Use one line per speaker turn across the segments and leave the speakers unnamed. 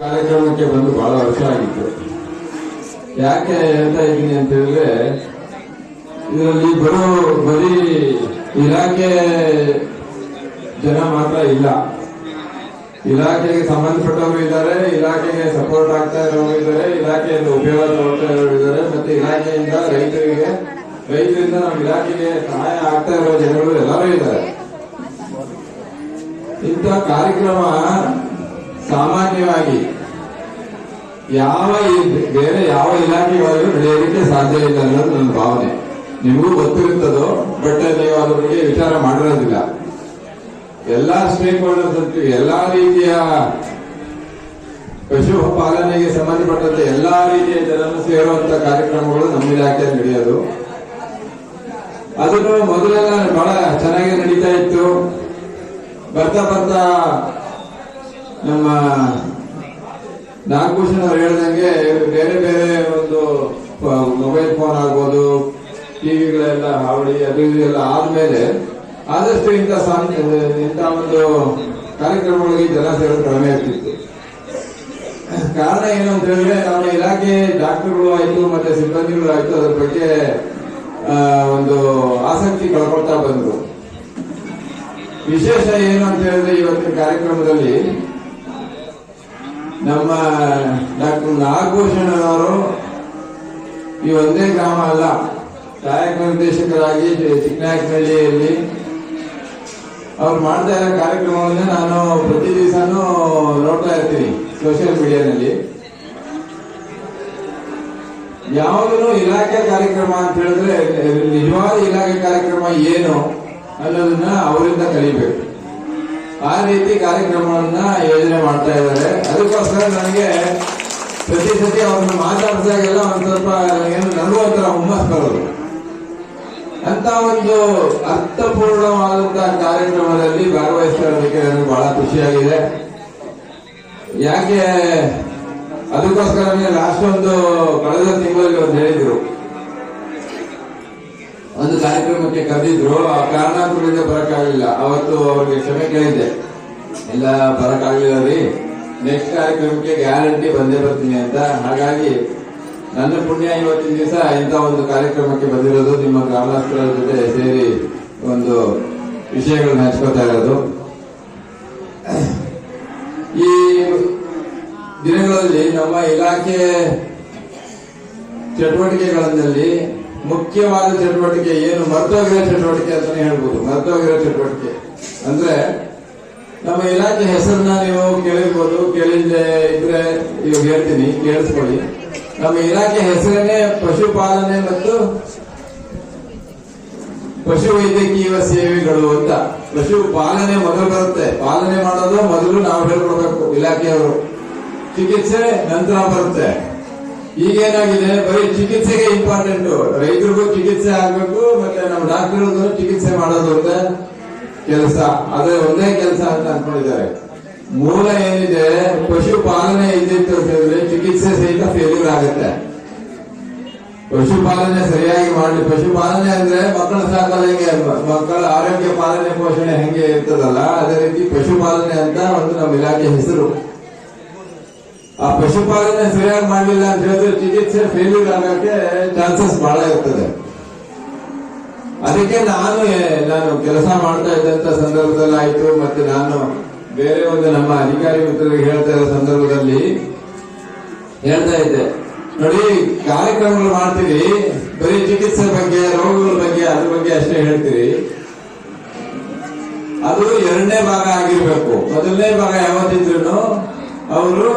ಕಾರ್ಯಕ್ರಮಕ್ಕೆ ಬಂದು ಬಹಳ ವರ್ಷ ಆಗಿತ್ತು. ಯಾಕೆ ಹೇಳ್ತಾ ಇದ್ದೀನಿ ಅಂತ ಹೇಳಿದ್ರೆ, ಇದರಲ್ಲಿ ಬರೋ ಬರೀ ಇಲಾಖೆ ಜನ ಮಾತ್ರ ಇಲ್ಲ. ಇಲಾಖೆಗೆ ಸಂಬಂಧಪಟ್ಟವರು ಇದ್ದಾರೆ, ಇಲಾಖೆಗೆ ಸಪೋರ್ಟ್ ಆಗ್ತಾ ಇರೋರು ಇದ್ದಾರೆ ಇಲಾಖೆಯಿಂದ ಉಪಯೋಗ ತಗೊಳ್ತಾ ಇರೋರು ಇದ್ದಾರೆ, ಮತ್ತೆ ಇಲಾಖೆಯಿಂದ ರೈತರಿಗೆ, ರೈತರಿಂದ ನಮ್ಮ ಇಲಾಖೆಗೆ ಸಹಾಯ ಆಗ್ತಾ ಇರೋ ಜನಗಳು ಎಲ್ಲರೂ ಇದ್ದಾರೆ. ಇಂಥ ಕಾರ್ಯಕ್ರಮ ಸಾಮಾನ್ಯವಾಗಿ ಯಾವ ಬೇರೆ ಯಾವ ಇಲಾಖೆಗಳಲ್ಲೂ ನಡೆಯೋದಕ್ಕೆ ಸಾಧ್ಯ ಇಲ್ಲ ಅನ್ನೋದು ನನ್ನ ಭಾವನೆ. ನಿಮಗೂ ಗೊತ್ತಿರುತ್ತದೋ ಬಟ್ ನೀವು ಅದ್ರ ವಿಚಾರ ಮಾಡಿರೋದಿಲ್ಲ. ಎಲ್ಲಾ ಸ್ಟೇಕ್ ಹೋಲ್ಡರ್ಸ್ ಅಂತೀವಿ ಎಲ್ಲಾ ರೀತಿಯ ಪಶು ಪಾಲನೆಗೆ ಸಂಬಂಧಪಟ್ಟಂತೆ ಎಲ್ಲಾ ರೀತಿಯ ಜನರು ಸೇರುವಂತ ಕಾರ್ಯಕ್ರಮಗಳು ನಮ್ಮ ಇಲಾಖೆಯಲ್ಲಿ ನಡೆಯೋದು. ಅದನ್ನು ಮೊದಲೆಲ್ಲ ಬಹಳ ಚೆನ್ನಾಗಿ ನಡೀತಾ ಇತ್ತು. ಬರ್ತಾ ಬರ್ತಾ ನಮ್ಮ ನಾಗಭೂಷಣ ಅವರು ಹೇಳ್ದಂಗೆ ಬೇರೆ ಬೇರೆ ಒಂದು ಮೊಬೈಲ್ ಫೋನ್ ಆಗ್ಬೋದು, ಟಿವಿಗಳೆಲ್ಲ ಹಾವಳಿ, ಅದು ಇದು ಎಲ್ಲ ಆದ್ಮೇಲೆ ಆದಷ್ಟು ಇಂಥ ಇಂಥ ಒಂದು ಕಾರ್ಯಕ್ರಮಗಳಿಗೆ ಜನ ಸೇರಲು ಕಡಿಮೆ ಆಗ್ತಿತ್ತು. ಕಾರಣ ಏನು ಅಂತ ಹೇಳಿದ್ರೆ, ನಮ್ಮ ಇಲಾಖೆ ಡಾಕ್ಟರ್ಗಳು ಆಯ್ತು, ಮತ್ತೆ ಸಿಬ್ಬಂದಿಗಳು ಆಯ್ತು, ಅದ್ರ ಬಗ್ಗೆ ಒಂದು ಆಸಕ್ತಿ ಕಳ್ಕೊಳ್ತಾ ಬಂದ್ರು. ವಿಶೇಷ ಏನು ಅಂತ ಹೇಳಿದ್ರೆ, ಇವತ್ತಿನ ಕಾರ್ಯಕ್ರಮದಲ್ಲಿ ನಮ್ಮ ಡಾಕ್ಟರ್ ನಾಗಭೂಷಣ ಅವರು ಈ ಒಂದೇ ಗ್ರಾಮ ಅಲ್ಲ, ಸಹಾಯಕ ನಿರ್ದೇಶಕರಾಗಿ ಚಿಕ್ಕನಾಯಕನಹಳ್ಳಿಯಲ್ಲಿ ಅವ್ರು ಮಾಡ್ತಾ ಇರೋ ಕಾರ್ಯಕ್ರಮವನ್ನು ನಾನು ಪ್ರತಿ ದಿವಸನೂ ನೋಡ್ತಾ ಇರ್ತೀನಿ ಸೋಷಿಯಲ್ ಮೀಡಿಯಾದಲ್ಲಿ ಯಾವುದೂ ಇಲಾಖೆ ಕಾರ್ಯಕ್ರಮ ಅಂತ ಹೇಳಿದ್ರೆ, ನಿಜವಾದ ಇಲಾಖೆ ಕಾರ್ಯಕ್ರಮ ಏನು ಅನ್ನೋದನ್ನ ಅವರಿಂದ ಕಲಿಬೇಕು. ಆ ರೀತಿ ಕಾರ್ಯಕ್ರಮವನ್ನ ಯೋಜನೆ ಮಾಡ್ತಾ ಇದ್ದಾರೆ. ಅದಕ್ಕೋಸ್ಕರ ನನಗೆ ಪ್ರತಿ ಸತಿ ಅವ್ರನ್ನ ಮಾತಾಡಿದಾಗೆಲ್ಲ ಒಂದ್ ಸ್ವಲ್ಪ ಏನು ನನಗೂ ಒಂಥರ ಹುಮ್ಮಸ್ ಬರೋದು. ಅಂತ ಒಂದು ಅರ್ಥಪೂರ್ಣವಾದಂತಹ ಕಾರ್ಯಕ್ರಮದಲ್ಲಿ ಭಾಗವಹಿಸ್ತಾ ಇರೋದಕ್ಕೆ ನನಗೆ ಬಹಳ ಖುಷಿಯಾಗಿದೆ. ಯಾಕೆ, ಅದಕ್ಕೋಸ್ಕರನೇ ಲಾಸ್ಟ್ ಒಂದು ಕಳೆದ ತಿಂಗಳಲ್ಲಿ ಒಂದು ಹೇಳಿದ್ರು. ಒಂದು ಕಾರ್ಯಕ್ರಮಕ್ಕೆ ಕರೆದಿದ್ರು, ಆ ಕಾರಣಾಂತರದಿಂದ ಬರಕ್ಕಾಗಲಿಲ್ಲ. ಅವತ್ತು ಅವ್ರಿಗೆ ಕ್ಷಮೆ ಕೇಳಿದ್ದೆ. ಎಲ್ಲ ಬರಕ್ಕಾಗಲಿಲ್ಲ ರೀ. ನೆಕ್ಸ್ಟ್ ಕಾರ್ಯಕ್ರಮಕ್ಕೆ ಗ್ಯಾರಂಟಿ ಬಂದೇ ಬರ್ತೀನಿ ಅಂತ. ಹಾಗಾಗಿ ನನ್ನ ಪುಣ್ಯ ಇವತ್ತಿನ ದಿವಸ ಇಂಥ ಒಂದು ಕಾರ್ಯಕ್ರಮಕ್ಕೆ ಬಂದಿರೋದು, ನಿಮ್ಮ ಗ್ರಾಮಸ್ಥರ ಜೊತೆ ಸೇರಿ ಒಂದು ವಿಷಯಗಳನ್ನ ಹಂಚ್ಕೋತಾ ಇರೋದು. ಈ ದಿನಗಳಲ್ಲಿ ನಮ್ಮ ಇಲಾಖೆ ಚಟುವಟಿಕೆಗಳಲ್ಲಿ ಮುಖ್ಯವಾದ ಚಟುವಟಿಕೆ ಏನು? ಮರ್ತೋಗಿರೋ ಚಟುವಟಿಕೆ ಅಂತಾನೆ ಹೇಳ್ಬೋದು. ಮರ್ತೋಗಿರೋ ಚಟುವಟಿಕೆ. ಅಂದ್ರೆ ನಮ್ಮ ಇಲಾಖೆ ಹೆಸರನ್ನ ನೀವು ಕೇಳಿರ್ಬೋದು. ಕೇಳಿದ್ರೆ ಇದ್ರೆ ಇವಾಗ ಹೇಳ್ತೀನಿ, ಕೇಳಿಸ್ಕೊಳ್ಳಿ. ನಮ್ಮ ಇಲಾಖೆ ಹೆಸರೇನೆ ಪಶುಪಾಲನೆ ಮತ್ತು ಪಶು ವೈದ್ಯಕೀಯ ಸೇವೆಗಳು ಅಂತ. ಪಶು ಪಾಲನೆ ಮೊದಲು ಬರುತ್ತೆ. ಪಾಲನೆ ಮಾಡೋದು ಮೊದಲು ನಾವು ಹೇಳ್ಕೊಡ್ಬೇಕು, ಇಲಾಖೆಯವರು. ಚಿಕಿತ್ಸೆ ನಂತರ ಬರುತ್ತೆ. ಈಗೇನಾಗಿದೆ? ಬರೀ ಚಿಕಿತ್ಸೆಗೆ ಇಂಪಾರ್ಟೆಂಟ್ ರೈತರಿಗೂ ಚಿಕಿತ್ಸೆ ಆಗ್ಬೇಕು, ಮತ್ತೆ ನಮ್ಮ ಡಾಕ್ಟರ್ ಚಿಕಿತ್ಸೆ ಮಾಡೋದು ಅಂತ ಕೆಲಸ. ಅದೇ ಒಂದೇ ಕೆಲಸ ಅಂತ ಅನ್ಕೊಂಡಿದ್ದಾರೆ. ಮೂಲ ಏನಿದೆ? ಪಶುಪಾಲನೆ ಇದ್ದಿತ್ತು ಹೇಳಿದ್ರೆ ಚಿಕಿತ್ಸೆ ಸಹಿತ ಫೇಲ್ಯೂರ್ ಆಗುತ್ತೆ. ಪಶುಪಾಲನೆ ಸರಿಯಾಗಿ ಮಾಡಲಿ ಪಶುಪಾಲನೆ ಅಂದ್ರೆ ಮಕ್ಕಳ ಸಾಕಲ್ಲ ಹೆಂಗೆ? ಮಕ್ಕಳ ಆರೋಗ್ಯ ಪಾಲನೆ ಪೋಷಣೆ ಹೆಂಗೆ ಇರ್ತದಲ್ಲ? ಅದೇ ರೀತಿ ಪಶುಪಾಲನೆ ಅಂತ ಒಂದು ನಮ್ಮ ಇಲಾಖೆ ಹೆಸರು. ಆ ಪಶುಪಾಲನೆ ಸರಿಯಾಗಿ ಮಾಡಲಿಲ್ಲ ಅಂತ ಹೇಳಿದ್ರೆ ಚಿಕಿತ್ಸೆ ಫೇಲ್ಯೂರ್ ಆಗಕ್ಕೆ ಚಾನ್ಸಸ್ ಬಹಳ ಇರ್ತದೆ. ಅದಕ್ಕೆ ನಾನು ನಾನು ಕೆಲಸ ಮಾಡ್ತಾ ಇದ್ದಂತ ಸಂದರ್ಭದಲ್ಲಿ ಆಯ್ತು, ಮತ್ತೆ ನಾನು ಬೇರೆ ಒಂದು ನಮ್ಮ ಅಧಿಕಾರಿ ಮಿತ್ರರಿಗೆ ಹೇಳ್ತಾ ಇರೋ ಸಂದರ್ಭದಲ್ಲಿ ಹೇಳ್ತಾ ಇದ್ದೆ. ನೋಡಿ, ಕಾರ್ಯಕ್ರಮಗಳು ಮಾಡ್ತೀರಿ, ಬರೀ ಚಿಕಿತ್ಸೆ ಬಗ್ಗೆ, ರೋಗಗಳ ಬಗ್ಗೆ, ಅದ್ರ ಬಗ್ಗೆ ಅಷ್ಟೇ ಹೇಳ್ತೀರಿ. ಅದು ಎರಡನೇ ಭಾಗ ಆಗಿರ್ಬೇಕು. ಮೊದಲನೇ ಭಾಗ ಯಾವತ್ತಿದ್ರು ಅವರು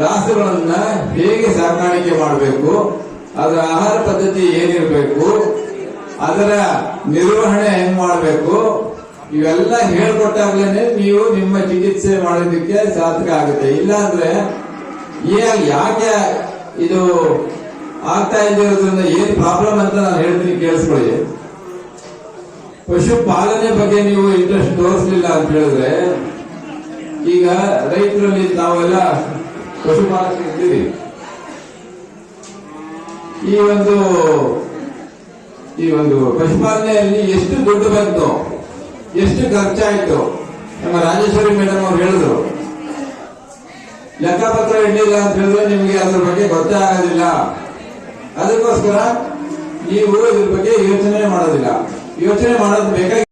ರಾಸುಗಳನ್ನ ಹೇಗೆ ಸಾಕಾಣಿಕೆ ಮಾಡಬೇಕು, ಅದರ ಆಹಾರ ಪದ್ಧತಿ ಏನಿರಬೇಕು, ಅದರ ನಿರ್ವಹಣೆ ಹೆಂಗ್ ಮಾಡಬೇಕು, ಇವೆಲ್ಲ ಹೇಳ್ಕೊಟ್ಟಾಗ್ಲೇನೆ ನೀವು ನಿಮ್ಮ ಚಿಕಿತ್ಸೆ ಮಾಡೋದಕ್ಕೆ ಸಾಧಕ ಆಗುತ್ತೆ. ಇಲ್ಲ ಅಂದ್ರೆ ಏ- ಯಾಕೆ ಇದು ಆಗ್ತಾ ಇದ್ದಿರೋದ್ರಿಂದ ಏನ್ ಪ್ರಾಬ್ಲಮ್ ಅಂತ ನಾನು ಹೇಳ್ತೀನಿ, ಕೇಳಿಸ್ಕೊಳ್ಳಿ. ಪಶು ಪಾಲನೆ ಬಗ್ಗೆ ನೀವು ಇಂಟ್ರೆಸ್ಟ್ ತೋರಿಸ್ಲಿಲ್ಲ ಅಂತ ಹೇಳಿದ್ರೆ ಈಗ ರೈತರಲ್ಲಿ ನಾವೆಲ್ಲ ಪಶುಪಾಲಕರು ಇದ್ದೀರಿ ಈ ಒಂದು ಈ ಒಂದು ಪಶುಪಾಲನೆಯಲ್ಲಿ ಎಷ್ಟು ದುಡ್ಡು ಬಂತು, ಎಷ್ಟು ಖರ್ಚಾಯಿತು ನಮ್ಮ ರಾಜೇಶ್ವರಿ ಮೇಡಮ್ ಅವ್ರು ಹೇಳಿದ್ರು. ಲೆಕ್ಕಪತ್ರ ಇಡಲಿಲ್ಲ ಅಂತ ಹೇಳಿದ್ರೆ ನಿಮಗೆ ಅದ್ರ ಬಗ್ಗೆ ಗೊತ್ತೇ ಆಗೋದಿಲ್ಲ. ಅದಕ್ಕೋಸ್ಕರ ನೀವು ಇದ್ರ ಬಗ್ಗೆ ಯೋಚನೆ ಮಾಡೋದಿಲ್ಲ. ಯೋಚನೆ ಮಾಡೋದು ಬೇಕಾಗಿ